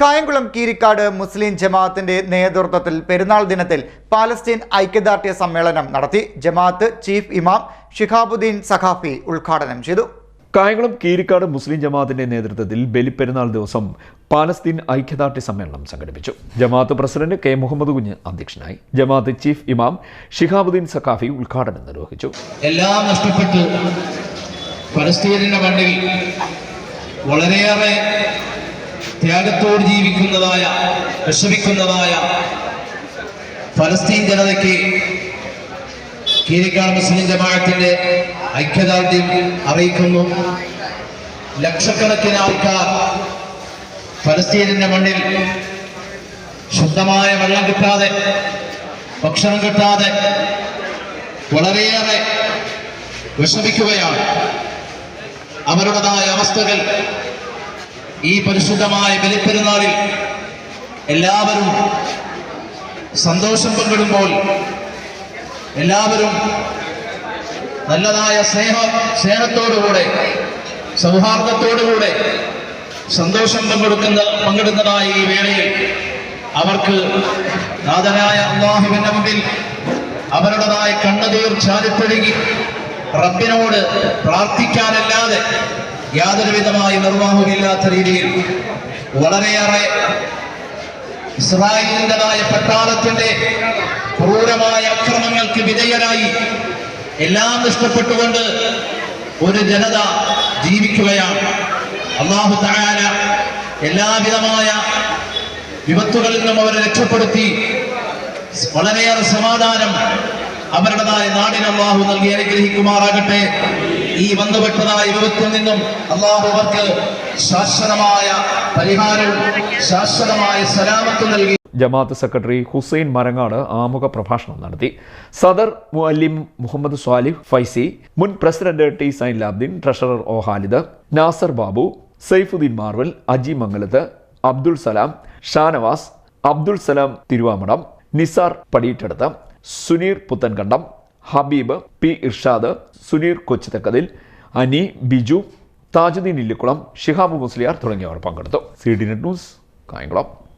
കായംകുളം കീരിക്കാട് മുസ്ലിം ജമാഅത്തിന്റെ നേതൃത്വത്തിൽ പെരുന്നാൾ ദിനത്തിൽ പാലസ്തീൻ ഐക്യദാർഢ്യ സമ്മേളനം നടത്തി ജമാഅത്ത് ചീഫ് ഇമാം ഷിഹാബുദ്ദീൻ സഖാഫി ഉദ്ഘാടനം ചെയ്തു. കായംകുളം കീരിക്കാട് മുസ്ലിം ജമാഅത്തിന്റെ നേതൃത്വത്തിൽ ബലിപ്പെരുന്നാൾ ദിവസം പാലസ്തീൻ ഐക്യദാർഢ്യ സമ്മേളനം സംഘടിപ്പിച്ചു. ജമാഅത്ത് പ്രസിഡന്റ് കെ. മുഹമ്മദ് കുഞ്ഞ് അധ്യക്ഷനായി ജമാഅത്ത് ചീഫ് ഇമാം ഷിഹാബുദ്ദീൻ സഖാഫി ഉദ്ഘാടനം നിർവഹിച്ചു. എല്ലാം നഷ്ടപ്പെട്ടു. പലസ്തീനിന്റെ മണ്ണിൽ വളരെയേറെ ത്യാഗത്തോട് ജീവിക്കുന്നതായ വിഷമിക്കുന്നതായ ഫലസ്തീൻ ജനതയ്ക്ക് കീരിക്കാട് മുസ്ലിം ജമാഅത്തിന്റെ ഐക്യദാർഢ്യം അറിയിക്കുന്നു. ലക്ഷക്കണക്കിന് ആൾക്കാർ ഫലസ്തീനിന്റെ മണ്ണിൽ ശുദ്ധമായ വെള്ളം കിട്ടാതെ ഭക്ഷണം കിട്ടാതെ വളരെയേറെ വിഷമിക്കുകയാണ്. അവരുടേതായ അവസ്ഥകൾ ഈ പരിശുദ്ധമായ ബലിപ്പെരുന്നാളിൽ എല്ലാവരും സന്തോഷം പങ്കിടുമ്പോൾ എല്ലാവരും നല്ലതായ സ്നേഹ സ്നേഹത്തോടുകൂടെ സൗഹാർദ്ദത്തോടുകൂടെ സന്തോഷം പങ്കെടുക്കുന്ന പങ്കെടുക്കുന്നതായ ഈ വേളയിൽ അവർക്ക് നാഥനായ അള്ളാഹുവിന്റെ മുമ്പിൽ അവരുടേതായ കണ്ണുതീർ ചാലിത്തൊഴുകി റബ്ബിനോട് പ്രാർത്ഥിക്കാനല്ലാതെ യാതൊരു വിധമായ നിർവാഹമില്ലാത്ത രീതിയിൽ വളരെയേറെ ഇസ്രായേലിന്റെതായ പട്ടാളത്തിന്റെ ക്രൂരമായ അക്രമങ്ങൾക്ക് വിധേയരായി എല്ലാം നഷ്ടപ്പെട്ടുകൊണ്ട് ഒരു ജനത ജീവിക്കുകയാണ്. അള്ളാഹു തായാല എല്ലാവിധമായ വിപത്തുകളിൽ നിന്നും അവരെ രക്ഷപ്പെടുത്തി വളരെയേറെ സമാധാനം അവരുടേതായ നാടിന് അള്ളാഹു നൽകി അനുഗ്രഹിക്കുമാറാകട്ടെ. ഈ ബന്ധപ്പെട്ടതായ വിപത്തിൽ നിന്നും അള്ളാഹു അവർക്ക് ശാശ്വതമായ പരിഹാരവും ശാശ്വതമായ സലാമത്തും നൽകി. ജമാഅത്ത് സെക്രട്ടറി ഹുസൈൻ മരങ്ങാട് ആമുഖ പ്രഭാഷണം നടത്തി. സദർ മുഅല്ലിം മുഹമ്മദ് സ്വാലിഹ് ഫൈസി മുൻ president T Zain Labdeen treasurer O Halid Nasar Babu Saifudheen Marvel Aji Mangalath Abdul Salam Shanavas Abdul Salam Thiruvamadam Nisar Padiyittaduthu Suneer Puthenkandam Habeeb P Irshad Suneer Kochuthakkathil Ani Biju Thajudheen Illikkulam Shihab Musliyar തുടങ്ങിയവർ പങ്കെടുത്തു. C D net news Kayamkulam.